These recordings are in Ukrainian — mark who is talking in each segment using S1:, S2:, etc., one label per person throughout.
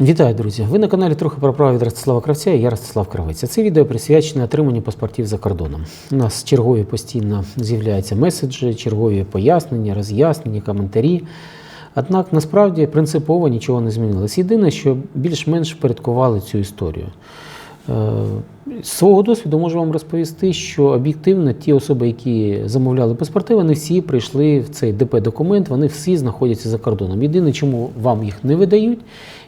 S1: Вітаю, друзі! Ви на каналі трохи про право від Ростислава Кравця і я Ростислав Кравець. Це відео присвячене отриманню паспортів за кордоном. У нас чергові постійно з'являються меседжі, чергові пояснення, роз'яснення, коментарі. Однак насправді принципово нічого не змінилось. Єдине, що більш-менш впорядкували цю історію. Е, З свого досвіду можу вам розповісти, що об'єктивно ті особи, які замовляли паспорти, вони всі прийшли в цей ДП-документ, вони всі знаходяться за кордоном. Єдине, чому вам їх не видають,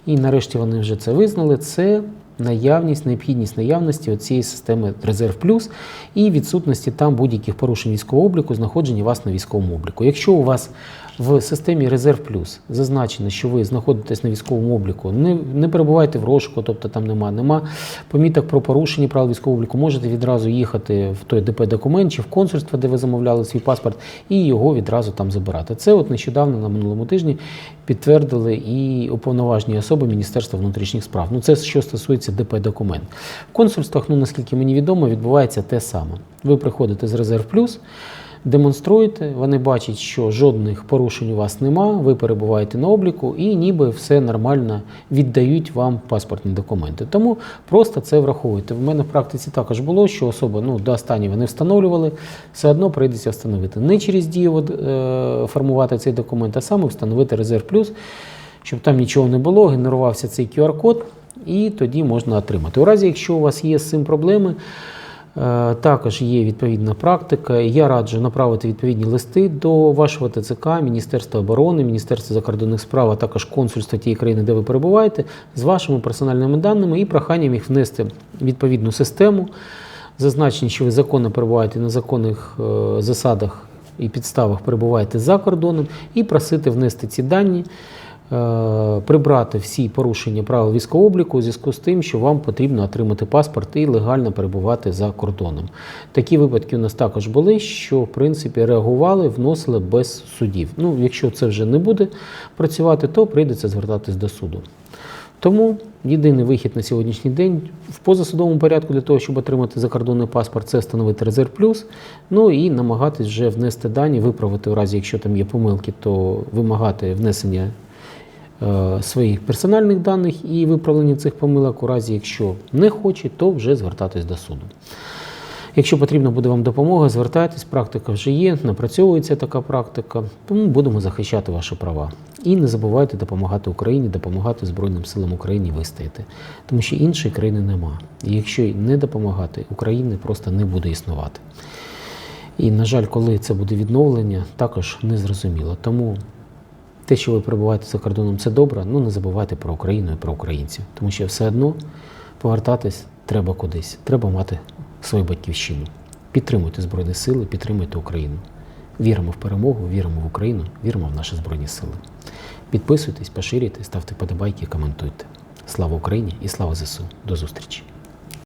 S1: і нарешті вони вже це визнали, це наявність, необхідність наявності цієї системи Резерв Плюс і відсутності там будь-яких порушень військового обліку, знаходження вас на військовому обліку. Якщо у вас в системі Резерв Плюс зазначено, що ви знаходитесь на військовому обліку, не, не перебуваєте в розшуку, тобто там нема, нема поміток про порушення правил військового обліку, можете відразу їхати в той ДП-документ чи в консульство, де ви замовляли свій паспорт, і його відразу там забирати. Це от нещодавно на минулому тижні підтвердили і уповноважені особи Міністерства внутрішніх справ. Ну це що стосується ДП-документ. В консульствах, ну наскільки мені відомо, відбувається те саме. Ви приходите з Резерв Плюс. Демонструєте, вони бачать, що жодних порушень у вас нема, ви перебуваєте на обліку і ніби все нормально віддають вам паспортні документи. Тому просто це враховуйте. В мене в практиці також було, що особи ну, до останнього не встановлювали, все одно прийдеться встановити. Не через дію е, формувати цей документ, а саме встановити резерв плюс, щоб там нічого не було, генерувався цей QR-код, і тоді можна отримати. У разі, якщо у вас є з цим проблеми, Також є відповідна практика. Я раджу направити відповідні листи до вашого ТЦК, Міністерства оборони, Міністерства закордонних справ, а також консульства тієї країни, де ви перебуваєте, з вашими персональними даними і проханням їх внести в відповідну систему. Зазначені, що ви законно перебуваєте на законних е, засадах і підставах перебуваєте за кордоном, і просити внести ці дані. Е, Прибрати всі порушення правил військового обліку у зв'язку з тим, що вам потрібно отримати паспорт і легально перебувати за кордоном. Такі випадки у нас також були, що в принципі реагували, вносили без судів. Ну, якщо це вже не буде працювати, то прийдеться звертатись до суду. Тому єдиний вихід на сьогоднішній день в позасудовому порядку для того, щоб отримати закордонний паспорт, це встановити резерв плюс. Ну і намагатись вже внести дані, виправити у разі, якщо там є помилки, то вимагати внесення своїх персональних даних і виправлення цих помилок. У разі, якщо не хоче, то вже звертатись до суду. Якщо потрібна буде вам допомога, звертайтесь, практика вже є, напрацьовується така практика, тому будемо захищати ваші права. І не забувайте допомагати Україні, допомагати Збройним силам України вистояти, тому що іншої країни нема. І якщо не допомагати, України просто не буде існувати. І, на жаль, коли це буде відновлення, також не зрозуміло. Тому те, що ви перебуваєте за кордоном, це добре, ну не забувайте про Україну і про українців, тому що все одно повертатись треба кудись, треба мати свою батьківщину. Підтримуйте Збройні Сили, підтримуйте Україну. Віримо в перемогу, віримо в Україну, віримо в наші Збройні Сили. Підписуйтесь, поширюйте, ставте подобайки, коментуйте. Слава Україні і слава ЗСУ. До зустрічі!